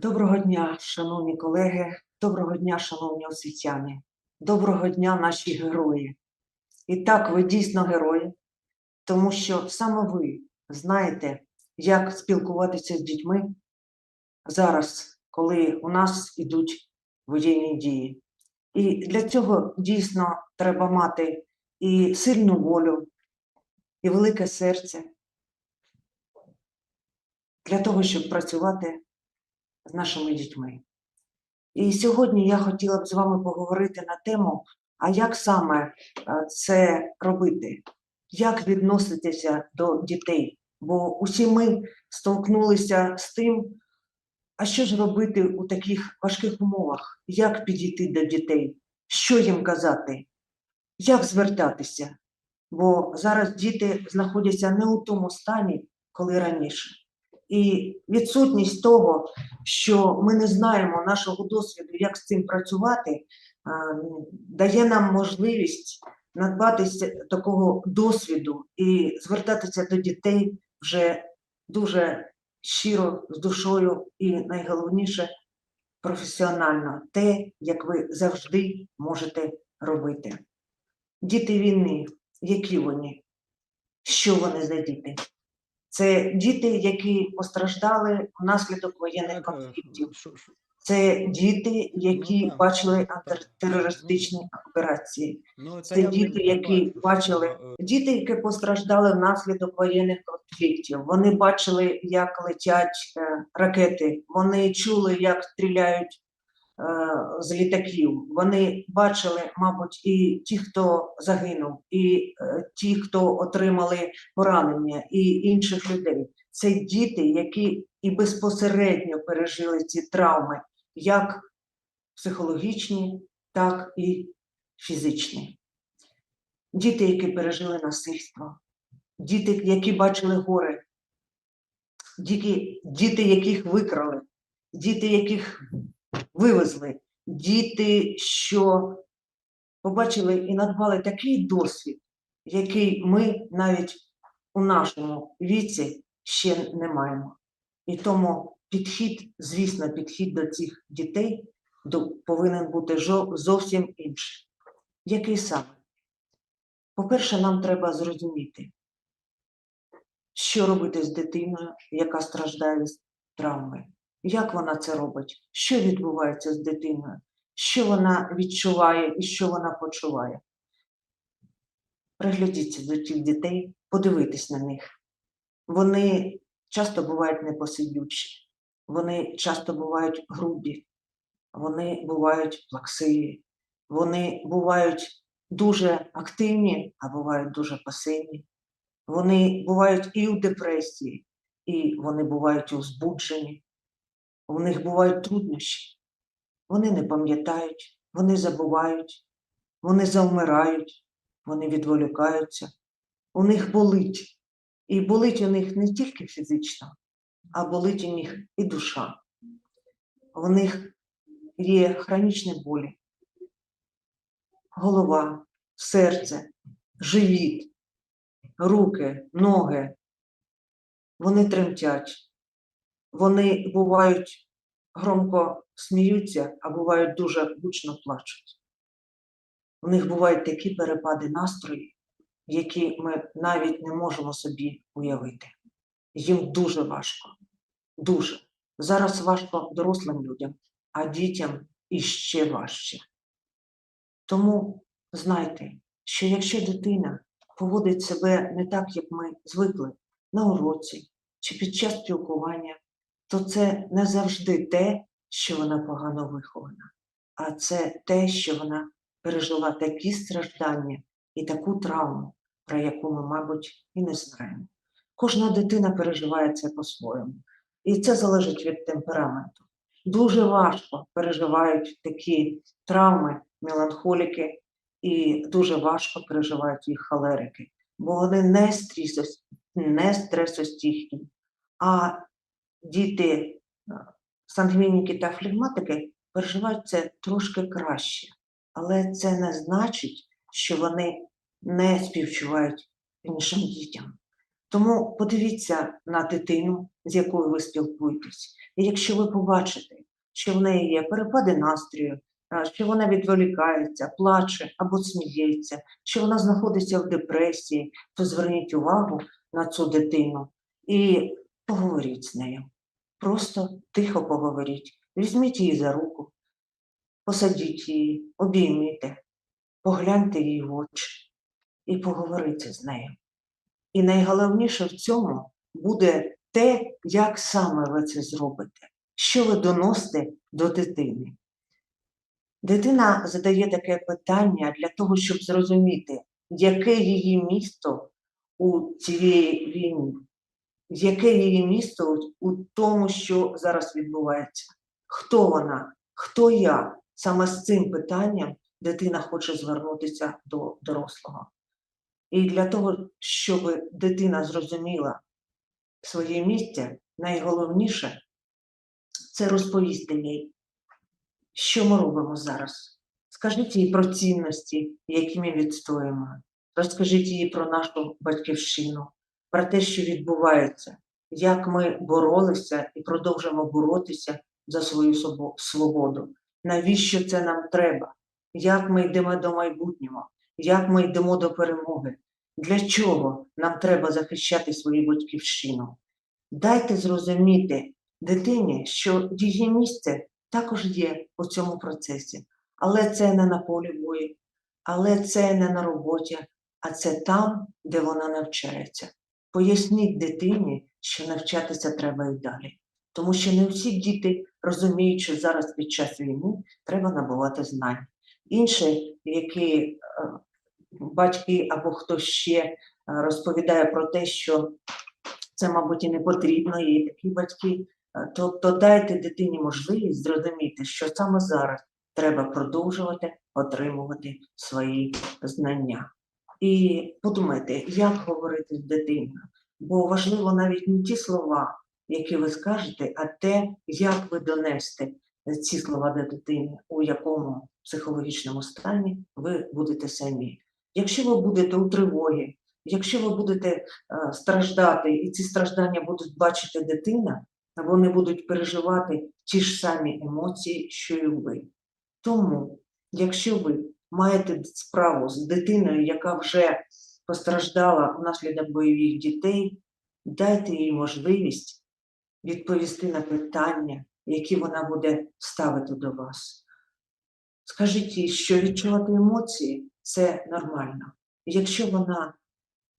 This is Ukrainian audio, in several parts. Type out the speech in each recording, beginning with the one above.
Доброго дня, шановні колеги, доброго дня, шановні освітяни, доброго дня, наші герої. І так, ви дійсно герої, тому що саме ви знаєте, як спілкуватися з дітьми зараз, коли у нас ідуть воєнні дії. І для цього дійсно треба мати і сильну волю, і велике серце для того, щоб працювати з нашими дітьми. І сьогодні я хотіла б з вами поговорити на тему, а як саме е, це робити, як відноситися до дітей. Бо усі ми столкнулися з тим, а що ж робити у таких важких умовах, як підійти до дітей, що їм казати, як звертатися. Бо зараз діти знаходяться не у тому стані, коли раніше. І відсутність того, що ми не знаємо нашого досвіду, як з цим працювати, дає нам можливість надбатися такого досвіду і звертатися до дітей вже дуже щиро, з душою і найголовніше професіонально, те, як ви завжди можете робити. Діти війни, які вони? Що вони за діти? Це діти, які постраждали внаслідок воєнних е, конфліктів. Це діти, які Ну, бачили антитерористичні операції. Ну, Це діти, які бачили, е, діти, які постраждали внаслідок воєнних конфліктів. Вони бачили, як летять е, ракети. Вони чули, як стріляють з літаків. Вони бачили, мабуть, і ті, хто загинув, і е, ті, хто отримали поранення, і інших людей. Це діти, які і безпосередньо пережили ці травми, як психологічні, так і фізичні. Діти, які пережили насильство, діти, які бачили горе, діти яких викрали, діти, яких вивезли, діти, що побачили і надбали такий досвід, який ми навіть у нашому віці ще не маємо. І тому підхід, звісно, підхід до цих дітей повинен бути зовсім інший. Який саме? По-перше, нам треба зрозуміти, що робити з дитиною, яка страждає від травми, як вона це робить, що відбувається з дитиною, що вона відчуває і що вона почуває. Приглядіться до тих дітей, подивитись на них. Вони часто бувають непосидючі, вони часто бувають грубі, вони бувають плаксиві, вони бувають дуже активні, а бувають дуже пасивні. Вони бувають і у депресії, і вони бувають у збудженні. У них бувають труднощі. Вони не пам'ятають, вони забувають, вони завмирають, вони відволікаються. У них болить. І болить у них не тільки фізично, а болить у них і душа. У них є хронічні болі, голова, серце, живіт, руки, ноги. Вони тремтять, вони бувають громко сміються, а бувають дуже гучно плачуть. У них бувають такі перепади настрою, які ми навіть не можемо собі уявити. Їм дуже важко, дуже. Зараз важко дорослим людям, а дітям іще важче. Тому знайте, що якщо дитина поводить себе не так, як ми звикли на уроці чи під час спілкування, то це не завжди те, що вона погано вихована, а це те, що вона пережила такі страждання і таку травму, про яку ми, мабуть, і не знаємо. Кожна дитина переживає це по-своєму, і це залежить від темпераменту. Дуже важко переживають такі травми меланхоліки, і дуже важко переживають їх холерики, бо вони не, стресостійкі, а діти е, сангвініки та флегматики переживають це трошки краще, але це не значить, що вони не співчувають іншим дітям. Тому подивіться на дитину, з якою ви спілкуєтесь. І якщо ви побачите, що в неї є перепади настрою, що вона відволікається, плаче або сміється, що вона знаходиться в депресії, то зверніть увагу на цю дитину і поговоріть з нею. Просто тихо поговоріть. Візьміть її за руку, посадіть її, обійміть, погляньте їй в очі і поговорите з нею. І найголовніше в цьому буде те, як саме ви це зробите, що ви доносите до дитини. Дитина задає таке питання для того, щоб зрозуміти, яке її місто у цієї війні, яке її місто у- у тому, що зараз відбувається. Хто вона? Хто я? Саме з цим питанням дитина хоче звернутися до дорослого. І для того, щоб дитина зрозуміла своє місце, найголовніше це розповісти їй, що ми робимо зараз. Скажіть їй про цінності, які ми відстоїмо. Розкажіть їй про нашу батьківщину, про те, що відбувається, як ми боролися і продовжуємо боротися за свою свободу. Навіщо це нам треба? Як ми йдемо до майбутнього? Як ми йдемо до перемоги? Для чого нам треба захищати свою батьківщину? Дайте зрозуміти дитині, що її місце також є у цьому процесі, але це не на полі бою, але це не на роботі, а це там, де вона навчається. Поясніть дитині, що навчатися треба і далі. Тому що не всі діти розуміють, що зараз під час війни треба набувати знань. Інші, які е, батьки або хто ще е, розповідає про те, що це, мабуть, і не потрібно, і такі батьки. Тобто дайте дитині можливість зрозуміти, що саме зараз треба продовжувати отримувати свої знання. І подумайте, як говорити з дитиною, бо важливо навіть не ті слова, які ви скажете, а те, як ви донесете ці слова до дитини, у якому психологічному стані ви будете самі. Якщо ви будете у тривогі, якщо ви будете е, страждати, і ці страждання будуть бачити дитина, вони будуть переживати ті ж самі емоції, що і ви. Тому, якщо ви маєте справу з дитиною, яка вже постраждала внаслідок бойових дітей, дайте їй можливість відповісти на питання, які вона буде ставити до вас. Скажіть їй, що відчувати емоції це нормально. Якщо вона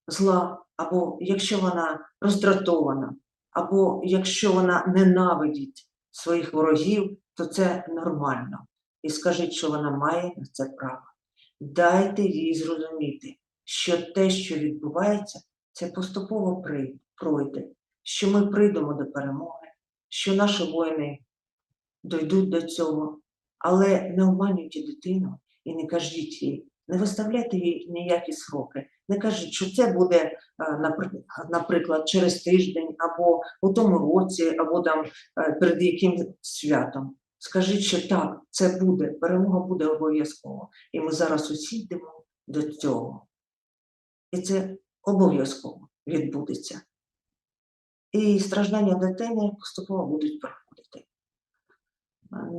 зла, або якщо вона роздратована, або якщо вона ненавидить своїх ворогів, то це нормально. І скажіть, що вона має на це право. Дайте їй зрозуміти, що те, що відбувається, це поступово пройде, що ми прийдемо до перемоги, що наші воїни дійдуть до цього, але не обманюйте дитину і не кажіть їй, не виставляйте їй ніякі сроки. Не кажіть, що це буде, е, наприклад, через тиждень, або у тому році, або там е, перед яким святом. Скажіть, що так, це буде, перемога буде обов'язково. І ми зараз усі йдемо до цього. І це обов'язково відбудеться. І страждання дитини поступово будуть проходити.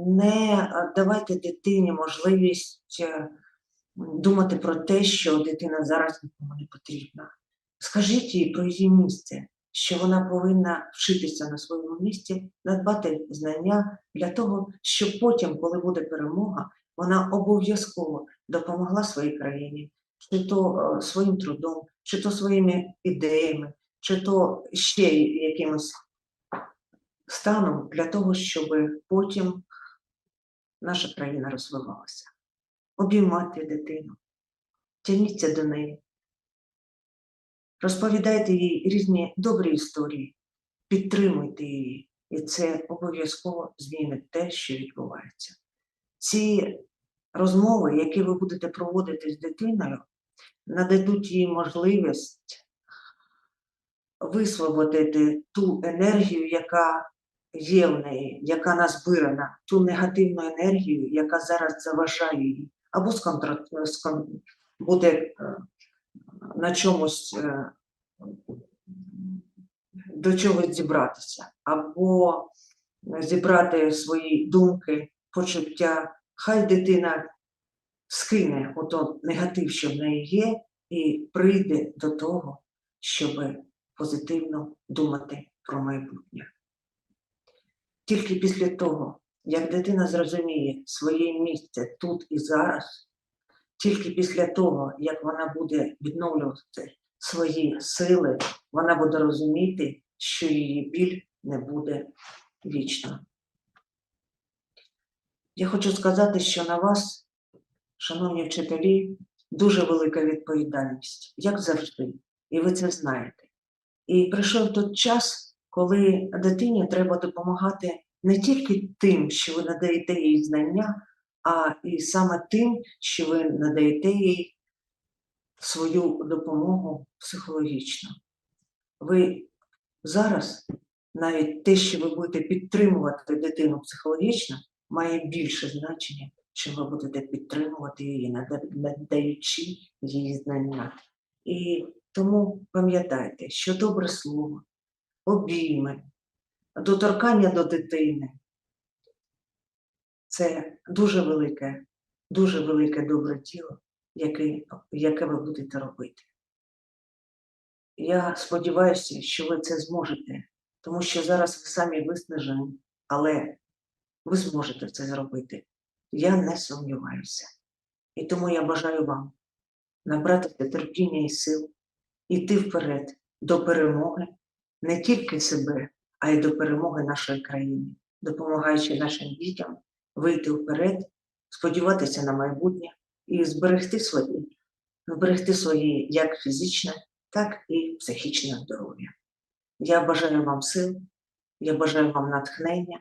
Не давайте дитині можливість е, думати про те, що дитина зараз нікому не потрібна. Скажіть їй про її місце, що вона повинна вчитися на своєму місці, надбати знання для того, щоб потім, коли буде перемога, вона обов'язково допомогла своїй країні, чи то е, своїм трудом, чи то своїми ідеями, чи то ще якимось станом для того, щоб потім наша країна розвивалася. Обіймати дитину, тягніться до неї, розповідайте їй різні добрі історії, підтримуйте її, і це обов'язково змінить те, що відбувається. Ці розмови, які ви будете проводити з дитиною, нададуть їй можливість висвободити ту енергію, яка є в неї, яка назбирана, ту негативну енергію, яка зараз заважає їй, або сконтра... скон... буде е, на чомусь е, до чогось зібратися, або зібрати свої думки, почуття. Хай дитина скине ото негатив, що в неї є, і прийде до того, щоб позитивно думати про майбутнє. Тільки після того, як дитина зрозуміє своє місце тут і зараз, тільки після того, як вона буде відновлювати свої сили, вона буде розуміти, що її біль не буде вічно. Я хочу сказати, що на вас, шановні вчителі, дуже велика відповідальність, як завжди, і ви це знаєте. І прийшов той час, коли дитині треба допомагати не тільки тим, що ви надаєте їй знання, а і саме тим, що ви надаєте їй свою допомогу психологічно. Ви зараз навіть те, що ви будете підтримувати дитину психологічно, має більше значення, чим ви будете підтримувати її, надаючи їй знання. І тому пам'ятайте, що добре слово, обійми, доторкання до дитини це дуже велике, дуже велике добре діло, яке, яке ви будете робити. Я сподіваюся, що ви це зможете, тому що зараз ви самі виснажені, але ви зможете це зробити. Я не сумніваюся. І тому я бажаю вам набратися терпіння і сил, іти вперед до перемоги не тільки себе, а й до перемоги нашої країни, допомагаючи нашим дітям вийти вперед, сподіватися на майбутнє і зберегти свої, зберегти свої як фізичне, так і психічне здоров'я. Я бажаю вам сил, я бажаю вам натхнення,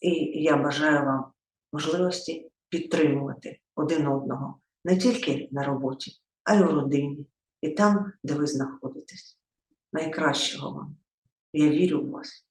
і я бажаю вам можливості підтримувати один одного не тільки на роботі, а й у родині, і там, де ви знаходитесь. Найкращого вам. Я вірю в вас